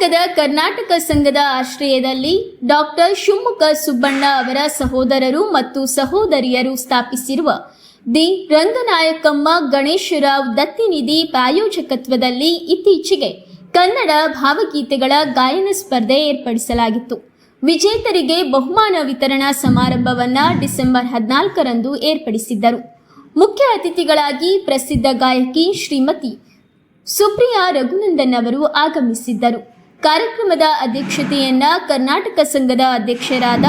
ಶಿವಮೊಗ್ಗದ ಕರ್ನಾಟಕ ಸಂಘದ ಆಶ್ರಯದಲ್ಲಿ ಡಾಕ್ಟರ್ ಶಿವಮೊಗ್ಗ ಸುಬ್ಬಣ್ಣ ಅವರ ಸಹೋದರರು ಮತ್ತು ಸಹೋದರಿಯರು ಸ್ಥಾಪಿಸಿರುವ ದಿ ರಂಗನಾಯಕಮ್ಮ ಗಣೇಶರಾವ್ ದತ್ತಿನಿಧಿ ಪ್ರಾಯೋಜಕತ್ವದಲ್ಲಿ ಇತ್ತೀಚೆಗೆ ಕನ್ನಡ ಭಾವಗೀತೆಗಳ ಗಾಯನ ಸ್ಪರ್ಧೆ ಏರ್ಪಡಿಸಲಾಗಿತ್ತು. ವಿಜೇತರಿಗೆ ಬಹುಮಾನ ವಿತರಣಾ ಸಮಾರಂಭವನ್ನ ಡಿಸೆಂಬರ್ ಹದಿನಾಲ್ಕರಂದು ಏರ್ಪಡಿಸಿದ್ದರು. ಮುಖ್ಯ ಅತಿಥಿಗಳಾಗಿ ಪ್ರಸಿದ್ಧ ಗಾಯಕಿ ಶ್ರೀಮತಿ ಸುಪ್ರಿಯಾ ರಘುನಂದನ್ ಅವರು ಆಗಮಿಸಿದ್ದರು. ಕಾರ್ಯಕ್ರಮದ ಅಧ್ಯಕ್ಷತೆಯನ್ನ ಕರ್ನಾಟಕ ಸಂಘದ ಅಧ್ಯಕ್ಷರಾದ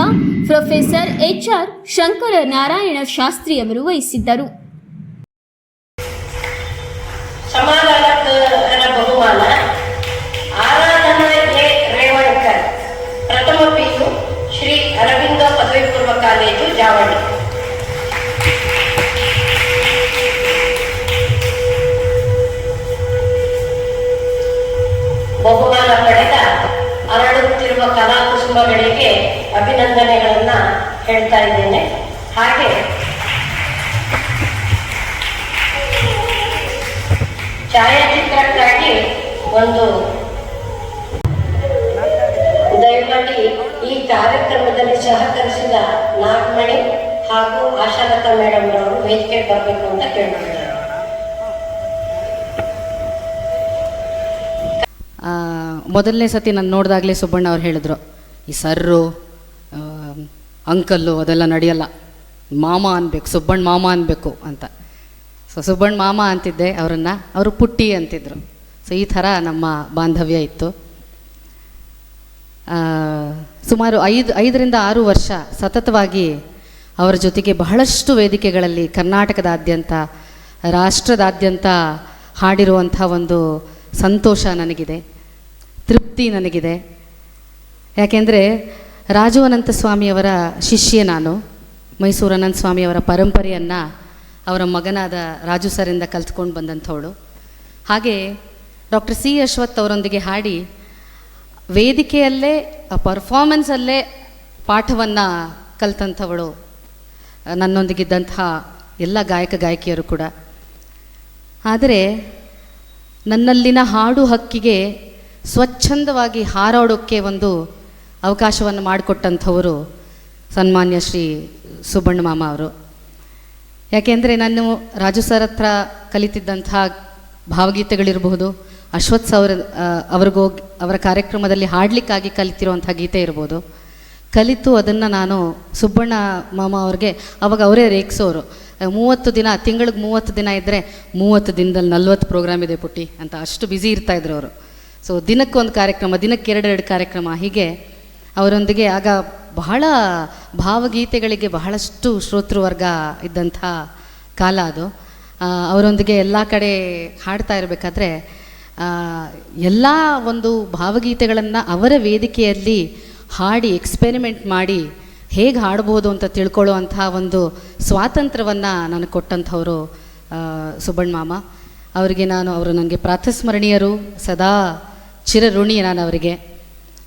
professor H R Shankara Narayana Shastri ಅವರು ವಹಿಸಿದ್ದರು. ಶ್ರೀ ಅರವಿಂದ ಪದವಿ ಪೂರ್ವ ಕಾಲೇಜು ಜಾವಳಿ. ಕಲಾಕುಸುಮಗಳಿಗೆ ಅಭಿನಂದನೆಗಳನ್ನ ಹೇಳ್ತಾ ಇದ್ದೇನೆ. ಹಾಗೆ ಛಾಯಾಚಿತ್ರಕ್ಕಾಗಿ ಒಂದು ದಯಮಾಡಿ ಈ ಕಾರ್ಯಕ್ರಮದಲ್ಲಿ ಸಹಕರಿಸಿದ ನಾಗಮಣಿ ಹಾಗೂ ಆಶಾಲತಾ ಮೇಡಮ್ ಅವರು ವೇದಿಕೆ ಬರಬೇಕು ಅಂತ ಕೇಳ್ತಿದ್ದಾರೆ ಆ, ಮೊದಲನೇ ಸತಿ ನಾನು ನೋಡಿದಾಗಲೇ ಸುಬ್ಬಣ್ಣ ಅವ್ರು ಹೇಳಿದ್ರು. ಈ ಸರ್ರು ಅಂಕಲ್ಲು ಅದೆಲ್ಲ ನಡೆಯಲ್ಲ. ಮಾಮ ಅನ್ಬೇಕು, ಸುಬ್ಬಣ್ಣ ಮಾಮ ಅನ್ಬೇಕು ಅಂತ. ಸೊ ಸುಬ್ಬಣ್ಣ ಮಾಮ ಅಂತಿದ್ದೆ, ಅವರನ್ನು ಅವರು ಪುಟ್ಟಿ ಅಂತಿದ್ರು. ಸೊ ಈ ಥರ ನಮ್ಮ ಬಾಂಧವ್ಯ ಇತ್ತು. ಸುಮಾರು ಐದು, ಐದರಿಂದ ಆರು ವರ್ಷ ಸತತವಾಗಿ ಅವರ ಜೊತೆಗೆ ಬಹಳಷ್ಟು ವೇದಿಕೆಗಳಲ್ಲಿ ಕರ್ನಾಟಕದಾದ್ಯಂತ, ರಾಷ್ಟ್ರದಾದ್ಯಂತ ಹಾಡಿರುವಂಥ ಒಂದು ಸಂತೋಷ ನನಗಿದೆ, ತೃಪ್ತಿ ನನಗಿದೆ. ಯಾಕೆಂದರೆ ರಾಜು ಅನಂತ ಸ್ವಾಮಿಯವರ ಶಿಷ್ಯ ನಾನು, ಮೈಸೂರು ಅನಂತ ಸ್ವಾಮಿಯವರ ಪರಂಪರೆಯನ್ನು ಅವರ ಮಗನಾದ ರಾಜು ಸರಿಂದ ಕಲ್ತ್ಕೊಂಡು ಬಂದಂಥವಳು. ಹಾಗೆ ಡಾಕ್ಟರ್ ಸಿ ಅಶ್ವಥ್ ಅವರೊಂದಿಗೆ ಹಾಡಿ, ವೇದಿಕೆಯಲ್ಲೇ, ಆ ಪರ್ಫಾರ್ಮೆನ್ಸಲ್ಲೇ ಪಾಠವನ್ನು ಕಲ್ತಂಥವಳು. ನನ್ನೊಂದಿಗಿದ್ದಂತಹ ಎಲ್ಲ ಗಾಯಕ ಗಾಯಕಿಯರು ಕೂಡ. ಆದರೆ ನನ್ನಲ್ಲಿನ ಹಾಡು ಹಕ್ಕಿಗೆ ಸ್ವಚ್ಛಂದವಾಗಿ ಹಾರಾಡೋಕ್ಕೆ ಒಂದು ಅವಕಾಶವನ್ನು ಮಾಡಿಕೊಟ್ಟಂಥವರು ಸನ್ಮಾನ್ಯ ಶ್ರೀ ಸುಬ್ಬಣ್ಣ ಮಾಮ ಅವರು. ಯಾಕೆಂದರೆ ನಾನು ರಾಜು ಸರ್ ಹತ್ರ ಕಲಿತಿದ್ದಂತಹ ಭಾವಗೀತೆಗಳಿರಬಹುದು, ಅಶ್ವಥ್ ಸೌರ ಅವ್ರಿಗೋಗಿ ಅವರ ಕಾರ್ಯಕ್ರಮದಲ್ಲಿ ಹಾಡಲಿಕ್ಕಾಗಿ ಕಲಿತಿರುವಂಥ ಗೀತೆ ಇರ್ಬೋದು. ಕಲಿತು ಅದನ್ನು ನಾನು ಸುಬ್ಬಣ್ಣ ಮಾಮ ಅವ್ರಿಗೆ ಅವಾಗ ಅವರೇ ರೇಖಿಸೋರು ಮೂವತ್ತು ದಿನ, ತಿಂಗಳಿಗೆ ಮೂವತ್ತು ದಿನ ಇದ್ದರೆ ಮೂವತ್ತು ದಿನದಲ್ಲಿ ನಲ್ವತ್ತು ಪ್ರೋಗ್ರಾಮ್ ಇದೆ ಪುಟ್ಟಿ ಅಂತ ಅಷ್ಟು ಬ್ಯುಸಿ ಇರ್ತಾಯಿದ್ರು ಅವರು. ಸೊ ದಿನಕ್ಕೊಂದು ಕಾರ್ಯಕ್ರಮ ದಿನಕ್ಕೆ ಎರಡೆರಡು ಕಾರ್ಯಕ್ರಮ ಹೀಗೆ ಅವರೊಂದಿಗೆ ಆಗ ಬಹಳ ಭಾವಗೀತೆಗಳಿಗೆ ಬಹಳಷ್ಟು ಶ್ರೋತೃವರ್ಗ ಇದ್ದಂಥ ಕಾಲ ಅದು. ಅವರೊಂದಿಗೆ ಎಲ್ಲ ಕಡೆ ಹಾಡ್ತಾ ಇರಬೇಕಾದ್ರೆ ಎಲ್ಲ ಒಂದು ಭಾವಗೀತೆಗಳನ್ನು ಅವರ ವೇದಿಕೆಯಲ್ಲಿ ಹಾಡಿ ಎಕ್ಸ್ಪೆರಿಮೆಂಟ್ ಮಾಡಿ ಹೇಗೆ ಹಾಡ್ಬೋದು ಅಂತ ತಿಳ್ಕೊಳ್ಳುವಂಥ ಒಂದು ಸ್ವಾತಂತ್ರ್ಯವನ್ನು ನನಗೆ ಕೊಟ್ಟಂಥವರು ಸುಬ್ಬಣ್ಣ ಮಾಮ. ಅವರಿಗೆ ನಾನು, ಅವರು ನನಗೆ ಪ್ರಾತಸ್ಮರಣೀಯರು, ಸದಾ ಚಿರಋಣಿ ನಾನು ಅವರಿಗೆ.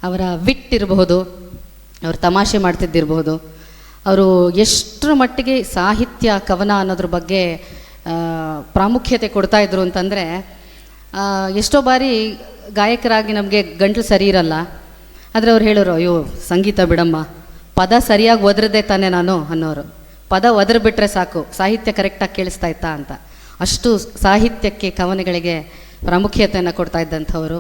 ಅವರ ವಿಟ್ ಇರಬಹುದು ಅವರು ತಮಾಷೆ ಮಾಡ್ತಿದ್ದಿರಬಹುದು. ಅವರು ಎಷ್ಟರ ಮಟ್ಟಿಗೆ ಸಾಹಿತ್ಯ, ಕವನ ಅನ್ನೋದ್ರ ಬಗ್ಗೆ ಪ್ರಾಮುಖ್ಯತೆ ಕೊಡ್ತಾ ಇದ್ರು ಅಂತಂದರೆ ಎಷ್ಟೋ ಬಾರಿ ಗಾಯಕರಾಗಿ ನಮಗೆ ಗಂಟ್ಲು ಸರಿ ಇರಲ್ಲ. ಆದರೆ ಅವ್ರು ಹೇಳೋರು, ಅಯ್ಯೋ, ಸಂಗೀತ ಬಿಡಮ್ಮ. ಪದ ಸರಿಯಾಗಿ ಒದ್ರದೆ ತಾನೇ ನಾನು, ಅನ್ನೋರು. ಪದ ಒದ್ರ ಬಿಟ್ಟರೆ ಸಾಕು. ಸಾಹಿತ್ಯ ಕರೆಕ್ಟಾಗಿ ಕೇಳಿಸ್ತಾ ಇತ್ತಾ ಅಂತ. ಅಷ್ಟು ಸಾಹಿತ್ಯಕ್ಕೆ, ಕವನಗಳಿಗೆ ಪ್ರಾಮುಖ್ಯತೆಯನ್ನು ಕೊಡ್ತಾ ಇದ್ದಂಥವರು.